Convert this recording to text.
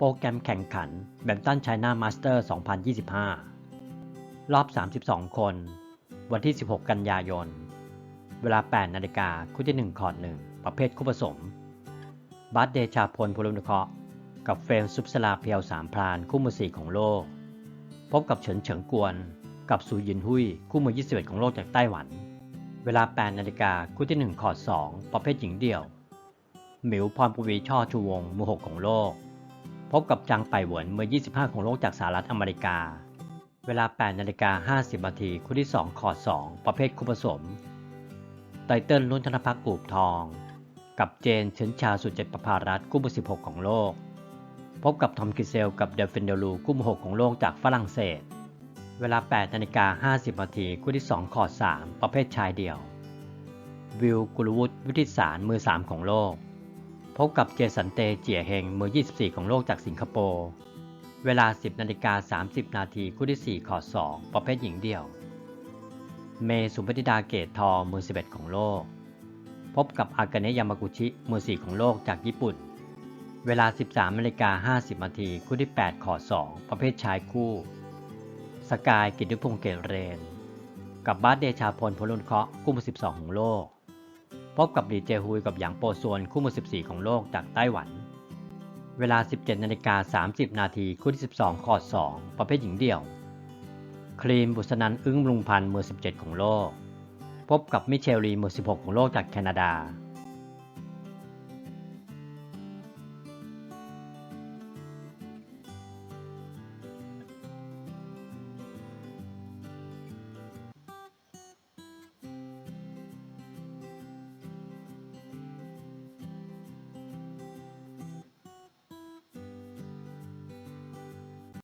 โปรแกรมแข่งขันแบมตันไชน่ามาสเตอร์ 2025 รอบ 32 คน วันที่ 16 กันยายน เวลา 8 นาฬิกาคู่ที่ 1 คอร์ด1 ประเภทคู่ผสม บัสเดชาพลพลุนุเคราะกับเฟรมซุปสลาเพียวสามพรานคู่มือ4ของโลก พบกับเฉินเฉิงกวน กับซูยินหุยคู่มือ 21 ของโลกจากไต้หวัน เวลา 8 นาฬิกาคู่ที่ 1 คอร์ด2 ประเภทหญิงเดี่ยว หมิวพรปวีช่อชูวงมือ 6 ของโลก พบกับจางไปเหวินมือ 25 ของโลกจากสหรัฐอเมริกา เวลา 8 นาฬิกา 50 นาทีคู่ที่2คอด 2 ประเภทคู่ผสม ไตเติ้ลรุ่นธนพักษ์อูบทอง กับเจนเฉินชาสุดเจ็ดประภารัตน์คู่มือ 16 ของโลก พบกับทอมกิเซลกับเดฟินเดลูคู่มือ 6 ของโลกจากฝรั่งเศส เวลา 8 นาฬิกา 50 นาทีคู่ที่2คอด 3 ประเภทชายเดี่ยว วิลกุลวุฒิวิทิสารมือ 3 ของโลก พบกับเจสันเตเจียเฮงมือ 24 ของโลกจากสิงคโปร์ เวลา 10นาฬิกา30 นาทีคู่ที่4คอ2 ประเภทหญิงเดี่ยว เมสุปติดาเกตทอมือ 11 ของโลก พบกับอากาเนะยามากุชิมือ 4 ของโลกจากญี่ปุ่น เวลา 13นาฬิกา50 นาทีคู่ที่8คอ2 ประเภทชายคู่ สกายกิตติพงษ์เกตเรน กับบาสเดชาพลพลุนเคาะห์คู่มือ12 ของโลก พบกับดีเจฮุยกับหยางโปซวนคู่มือ 14 ของโลกจากไต้หวัน เวลา 17นาฬิกา30 นาทีคู่ที่ 12 คอร์ด2ประเภทหญิงเดี่ยว ครีมบุษนันอึ้งลุงพันธ์มือ 17 ของโลก พบกับมิเชลลีมือ 16 ของโลกจากแคนาดา